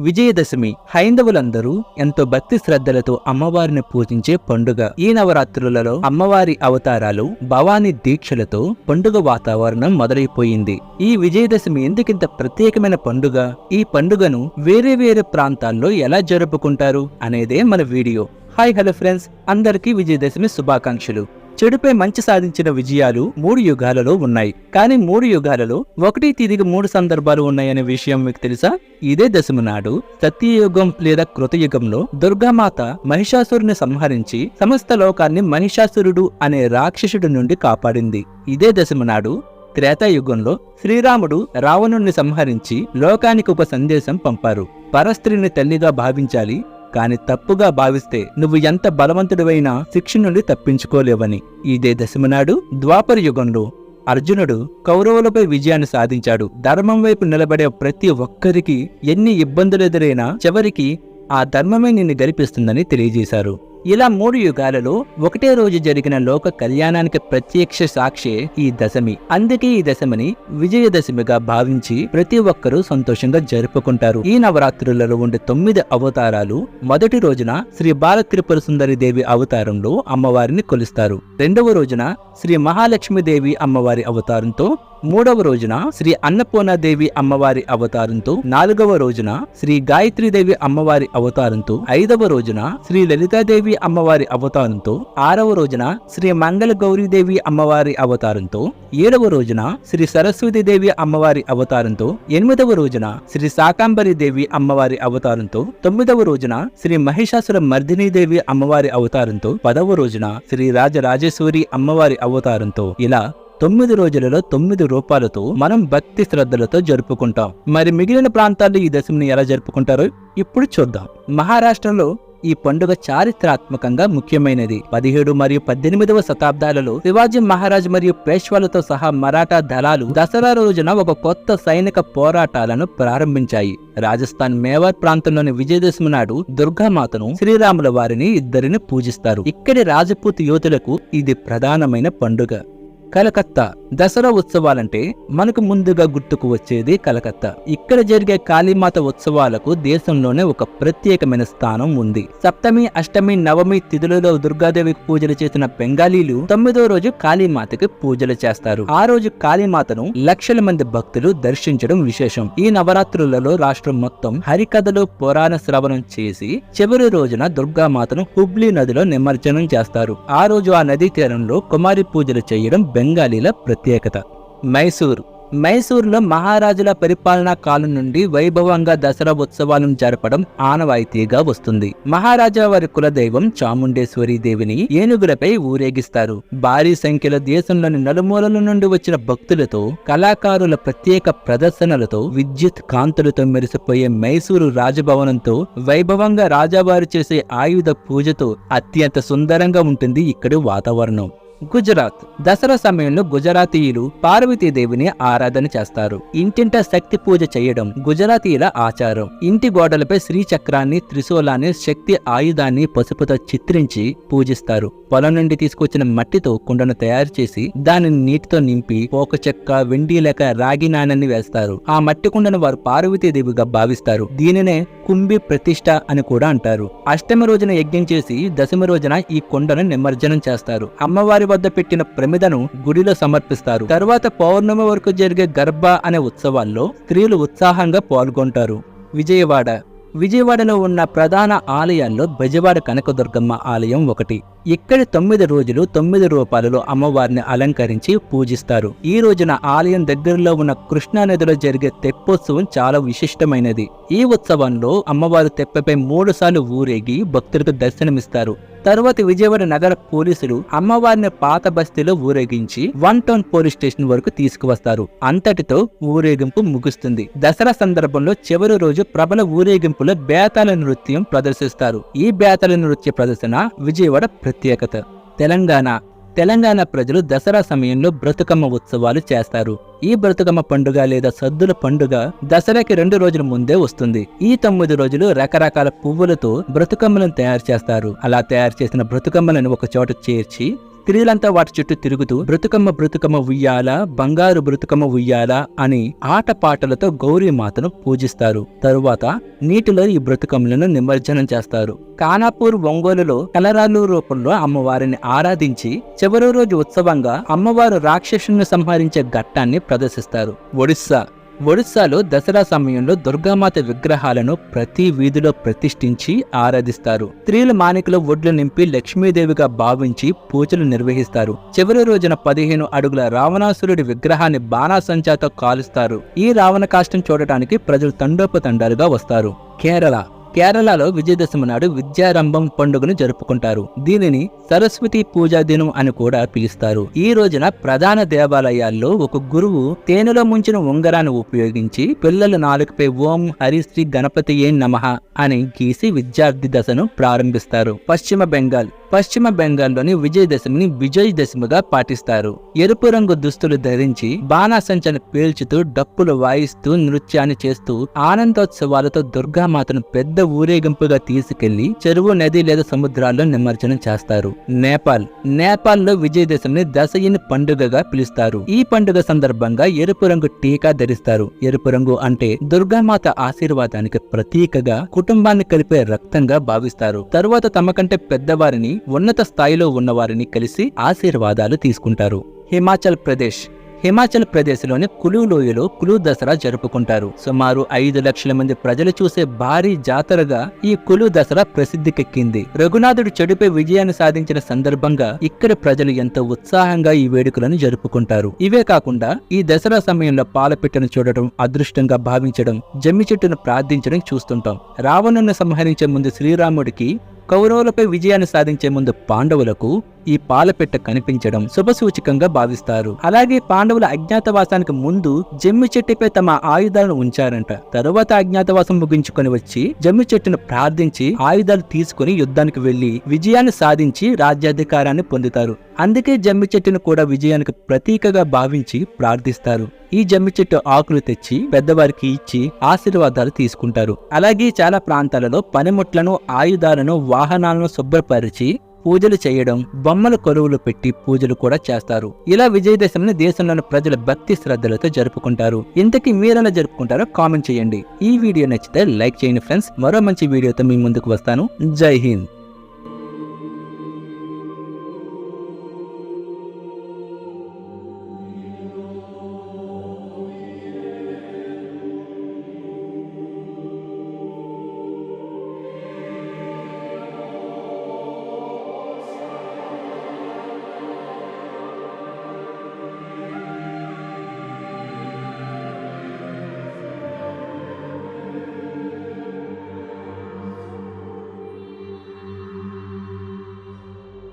విజయదశమి హైందవులందరూ ఎంతో భక్తి శ్రద్ధలతో అమ్మవారిని పూజించే పండుగ. ఈ నవరాత్రులలో అమ్మవారి అవతారాలు భవానీ దీక్షలతో పండుగ వాతావరణం మొదలైపోయింది. ఈ విజయదశమి ఎందుకింత ప్రత్యేకమైన పండుగ? ఈ పండుగను వేరే వేరే ప్రాంతాల్లో ఎలా జరుపుకుంటారు? అనేదే మన వీడియో. Hi hello friends. అందరికీ విజయదశమి శుభాకాంక్షలు. చెడుపై మంచి సాధించిన విజయాలు మూడు యుగాలలో ఉన్నాయి. కానీ మూడు యుగాలలో ఒకటి తిరిగి మూడు సందర్భాలు ఉన్నాయనే విషయం మీకు తెలుసా? ఇదే దశమి నాడు సత్యయుగం లేదా కృతయుగంలో దుర్గామాత మహిషాసురుని సంహరించి సమస్త లోకాన్ని మహిషాసురుడు అనే రాక్షసుడి నుండి కాపాడింది. ఇదే దశమి నాడు త్రేతాయుగంలో శ్రీరాముడు రావణుణ్ణి సంహరించి లోకానికి ఒక సందేశం పంపారు. పరస్త్రీని తల్లిగా భావించాలి కాని తప్పుగా భావిస్తే నువ్వు ఎంత బలవంతుడివైనా శిక్ష నుండి తప్పించుకోలేవని. ఇదే దశమనాడు ద్వాపర యుగంలో అర్జునుడు కౌరవులపై విజయాన్ని సాధించాడు. ధర్మం వైపు నిలబడే ప్రతి ఒక్కరికి ఎన్ని ఇబ్బందులు ఎదురైనా చివరికి ఆ ధర్మమే నిన్ను గెలిపిస్తుందని తెలియజేశారు. ఇలా మూడు యుగాలలో ఒకటే రోజు జరిగిన లోక కళ్యాణానికి ప్రత్యక్ష సాక్షి ఈ దశమి. అందుకే ఈ దశమిని విజయదశమిగా భావించి ప్రతి ఒక్కరూ సంతోషంగా జరుపుకుంటారు. ఈ నవరాత్రులలో ఉండే తొమ్మిది అవతారాలు మొదటి రోజున శ్రీ బాల త్రిపుర సుందరి దేవి అవతారంలో అమ్మవారిని కొలుస్తారు. రెండవ రోజున శ్రీ మహాలక్ష్మీదేవి అమ్మవారి అవతారంతో మూడవ రోజున శ్రీ అన్నపూర్ణాదేవి అమ్మవారి అవతారంతో నాలుగవ రోజున శ్రీ గాయత్రీదేవి అమ్మవారి అవతారంతో ఐదవ రోజున శ్రీ లలితాదేవి అమ్మవారి అవతారంతో ఆరవ రోజున శ్రీ మంగళ గౌరీదేవి అమ్మవారి అవతారంతో ఏడవ రోజున శ్రీ సరస్వతీదేవి అమ్మవారి అవతారంతో ఎనిమిదవ రోజున శ్రీ శాకాంబరి దేవి అమ్మవారి అవతారంతో తొమ్మిదవ రోజున శ్రీ మహిషాసుర మర్దినీదేవి అమ్మవారి అవతారంతో పదవ రోజున శ్రీ రాజరాజేశ్వరి అమ్మవారి అవతారంతో ఇలా తొమ్మిది రోజులలో తొమ్మిది రూపాలతో మనం భక్తి శ్రద్ధలతో జరుపుకుంటాం. మరి మిగిలిన ప్రాంతాల్లో ఈ దశమిని ఎలా జరుపుకుంటారో ఇప్పుడు చూద్దాం. మహారాష్ట్రలో ఈ పండుగ చారిత్రాత్మకంగా ముఖ్యమైనది. పదిహేడు మరియు పద్దెనిమిదవ శతాబ్దాలలో శివాజీ మహారాజ్ మరియు పేష్వాలతో సహా మరాఠా దళాలు దసరా రోజున ఒక కొత్త సైనిక పోరాటాలను ప్రారంభించాయి. రాజస్థాన్ మేవార్ ప్రాంతంలోని విజయదశమి నాడు దుర్గామాతను శ్రీరాముల వారిని ఇద్దరిని పూజిస్తారు. ఇక్కడి రాజపూత్ యువతులకు ఇది ప్రధానమైన పండుగ. కలకత్తా దసరా ఉత్సవాలంటే మనకు ముందుగా గుర్తుకు వచ్చేది కలకత్తా. ఇక్కడ జరిగే కాళీమాత ఉత్సవాలకు దేశంలోనే ఒక ప్రత్యేకమైన స్థానం ఉంది. సప్తమి అష్టమి నవమి తిథులలో దుర్గాదేవికి పూజలు చేసిన బెంగాలీలు తొమ్మిదో రోజు కాళీమాతకి పూజలు చేస్తారు. ఆ రోజు కాళీమాతను లక్షల మంది భక్తులు దర్శించడం విశేషం. ఈ నవరాత్రులలో రాష్ట్రం మొత్తం హరికథలు పురాణ శ్రవణం చేసి చివరి రోజున దుర్గామాతను హుబ్లీ నదిలో నిమజ్జనం చేస్తారు. ఆ రోజు ఆ నదీ తీరంలో కుమారి పూజలు చేయడం బెంగాలీల ప్రత్యేకత. మైసూర్. మైసూరులో మహారాజుల పరిపాలనా కాలం నుండి వైభవంగా దసరా ఉత్సవాలను జరపడం ఆనవాయితీగా వస్తుంది. మహారాజా వారి కులదైవం చాముండేశ్వరి దేవిని ఏనుగులపై ఊరేగిస్తారు. భారీ సంఖ్యలో దేశంలోని నలుమూలల నుండి వచ్చిన భక్తులతో కళాకారుల ప్రత్యేక ప్రదర్శనలతో విద్యుత్ కాంతులతో మెరిసిపోయే మైసూరు రాజభవనంతో వైభవంగా రాజావారు చేసే ఆయుధ పూజతో అత్యంత సుందరంగా ఉంటుంది ఇక్కడి వాతావరణం. గుజరాత్. దసరా సమయంలో గుజరాతీయులు పార్వతీదేవిని ఆరాధన చేస్తారు. ఇంటింట శక్తి పూజ చేయడం గుజరాతీయుల ఆచారం. ఇంటి గోడలపై శ్రీచక్రాన్ని త్రిశూలాన్ని శక్తి ఆయుధాన్ని పసుపుతో చిత్రించి పూజిస్తారు. పొలం నుండి తీసుకొచ్చిన మట్టితో కుండను తయారు చేసి దానిని నీటితో నింపి పోక చెక్క వెండి లేక రాగి నాణాన్ని వేస్తారు. ఆ మట్టి కుండను వారు పార్వతీదేవిగా భావిస్తారు. దీనినే కుంభి ప్రతిష్ట అని కూడా అంటారు. అష్టమి రోజున యజ్ఞం చేసి దశమి రోజున ఈ కుండను నిమజ్జనం చేస్తారు. అమ్మవారి వద్ద పెట్టిన ప్రమిదను గుడిలో సమర్పిస్తారు. తర్వాత పౌర్ణమి వరకు జరిగే గర్భ అనే ఉత్సవాల్లో స్త్రీలు ఉత్సాహంగా పాల్గొంటారు. విజయవాడ. విజయవాడలో ఉన్న ప్రధాన ఆలయాల్లో బెజవాడ కనకదుర్గమ్మ ఆలయం ఒకటి. ఇక్కడ తొమ్మిది రోజులు తొమ్మిది రూపాలలో అమ్మవారిని అలంకరించి పూజిస్తారు. ఈ రోజున ఆలయం దగ్గరలో ఉన్న కృష్ణా నదిలో జరిగే తెప్పోత్సవం చాలా విశిష్టమైనది. ఈ ఉత్సవంలో అమ్మవారు తెప్పపై మూడు సార్లు ఊరేగి భక్తులకు దర్శనమిస్తారు. తరువాత విజయవాడ నగర పోలీసులు అమ్మవారిని పాత బస్తీలో ఊరేగించి వన్ టౌన్ పోలీస్ స్టేషన్ వరకు తీసుకువస్తారు. అంతటితో ఊరేగింపు ముగుస్తుంది. దసరా సందర్భంలో చివరి రోజు ప్రబల ఊరేగింపులో బేతాల నృత్యం ప్రదర్శిస్తారు. ఈ బేతాల నృత్య ప్రదర్శన విజయవాడ ప్రత్యేకత. తెలంగాణ. తెలంగాణ ప్రజలు దసరా సమయంలో బ్రతుకమ్మ ఉత్సవాలు చేస్తారు. ఈ బ్రతుకమ్మ పండుగ లేదా సద్దుల పండుగ దసరాకి రెండు రోజుల ముందే వస్తుంది. ఈ తొమ్మిది రోజులు రకరకాల పువ్వులతో బ్రతుకమ్మలను తయారు చేస్తారు. అలా తయారు చేసిన బ్రతుకమ్మలను ఒక చోట చేర్చి స్త్రీలంతా వాటి చుట్టూ తిరుగుతూ బ్రతుకమ్మ బ్రతుకమ్మ ఉయ్యాల బంగారు బ్రతుకమ్మ ఉయ్యాల అని ఆటపాటలతో గౌరీమాతను పూజిస్తారు. తరువాత నీటిలో ఈ బ్రతుకమ్మలను నిమజ్జనం చేస్తారు. కానాపూర్ ఒంగోలులో కలరాలు రూపంలో అమ్మవారిని ఆరాధించి చివరి రోజు ఉత్సవంగా అమ్మవారు రాక్షసుని సంహరించే ఘట్టాన్ని ప్రదర్శిస్తారు. ఒడిస్సా ఒడిస్సాలో దసరా సమయంలో దుర్గామాత విగ్రహాలను ప్రతి వీధిలో ప్రతిష్ఠించి ఆరాధిస్తారు. స్త్రీల మానికలో ఒడ్లు నింపి లక్ష్మీదేవిగా భావించి పూజలు నిర్వహిస్తారు. చివరి రోజున పదిహేను అడుగుల రావణాసురుడి విగ్రహాన్ని బాణాసంచాతో కాలుస్తారు. ఈ రావణ కాష్టం చూడటానికి ప్రజలు తండోపతండాలుగా వస్తారు. కేరళ కేరళలో విజయదశమి నాడు విద్యారంభం పండుగను జరుపుకుంటారు. దీనిని సరస్వతి పూజా దినం అని కూడా పిలుస్తారు. ఈ రోజున ప్రధాన దేవాలయాల్లో ఒక గురువు తేనెలో ముంచిన ఉంగరాన్ని ఉపయోగించి పిల్లల నాలుకపై ఓం హరిశ్రీ గణపతి ఏ నమః అని గీసి విద్యార్థి దశను ప్రారంభిస్తారు. పశ్చిమ బెంగాల్ పశ్చిమ బెంగాల్లోని విజయదశమిని విజయదశమిగా పాటిస్తారు. ఎరుపు రంగు దుస్తులు ధరించి బాణాసంచను పేల్చుతూ డప్పులు వాయిస్తూ నృత్యాన్ని చేస్తూ ఆనందోత్సవాలతో దుర్గామాతను పెద్ద ఊరేగింపుగా తీసుకెళ్ళి చెరువు నది లేదా సముద్రాల్లో నిమజ్జనం చేస్తారు. నేపాల్. నేపాల్లో విజయదశమిని దశయిని పండుగగా పిలుస్తారు. ఈ పండుగ సందర్భంగా ఎరుపు రంగు టీకా ధరిస్తారు. ఎరుపు రంగు అంటే దుర్గామాత ఆశీర్వాదానికి ప్రతీకగా కుటుంబాన్ని కలిపే రక్తంగా భావిస్తారు. తరువాత తమ కంటే పెద్దవారిని ఉన్నత స్థాయిలో ఉన్నవారిని కలిసి ఆశీర్వాదాలు తీసుకుంటారు. హిమాచల్ ప్రదేశ్. హిమాచల్ ప్రదేశ్లోని కులు లోయలో కులు దసరా జరుపుకుంటారు. సుమారు ఐదు లక్షల మంది ప్రజలు చూసే భారీ జాతరగా ఈ కులు దసరా ప్రసిద్ధికెక్కింది. రఘునాథుడు చెడుపై విజయాన్ని సాధించిన సందర్భంగా ఇక్కడి ప్రజలు ఎంతో ఉత్సాహంగా ఈ వేడుకలను జరుపుకుంటారు. ఇవే కాకుండా ఈ దసరా సమయంలో పాలపిట్టను చూడటం అదృష్టంగా భావించడం జమ్మి చెట్టును ప్రార్థించడం చూస్తుంటాం. రావణుని సంహరించే ముందు శ్రీరాముడికి కౌరవులపై విజయాన్ని సాధించే ముందు పాండవులకు ఈ పాలపెట్ట కనిపించడం శుభసూచకంగా భావిస్తారు. అలాగే పాండవుల అజ్ఞాతవాసానికి ముందు జమ్మి చెట్టుపై తమ ఆయుధాలను ఉంచారంట. తరువాత అజ్ఞాతవాసం ముగించుకొని వచ్చి జమ్మి చెట్టును ప్రార్థించి ఆయుధాలు తీసుకుని యుద్ధానికి వెళ్ళి విజయాన్ని సాధించి రాజ్యాధికారాన్ని పొందుతారు. అందుకే జమ్మి చెట్టును కూడా విజయానికి ప్రతీకగా భావించి ప్రార్థిస్తారు. ఈ జమ్మి చెట్టు ఆకులు తెచ్చి పెద్దవారికి ఇచ్చి ఆశీర్వాదాలు తీసుకుంటారు. అలాగే చాలా ప్రాంతాలలో పనిముట్లను ఆయుధాలను వాహనాలను శుభ్రపరిచి పూజలు చేయడం బొమ్మల కొలువులు పెట్టి పూజలు కూడా చేస్తారు. ఇలా విజయదశమిని దేశంలోని ప్రజల భక్తి శ్రద్ధలతో జరుపుకుంటారు. ఇంతకీ మీరెలా జరుపుకుంటారో కామెంట్ చేయండి. ఈ వీడియో నచ్చితే లైక్ చేయండి ఫ్రెండ్స్. మరో మంచి వీడియోతో మీ ముందుకు వస్తాను. జై హింద్.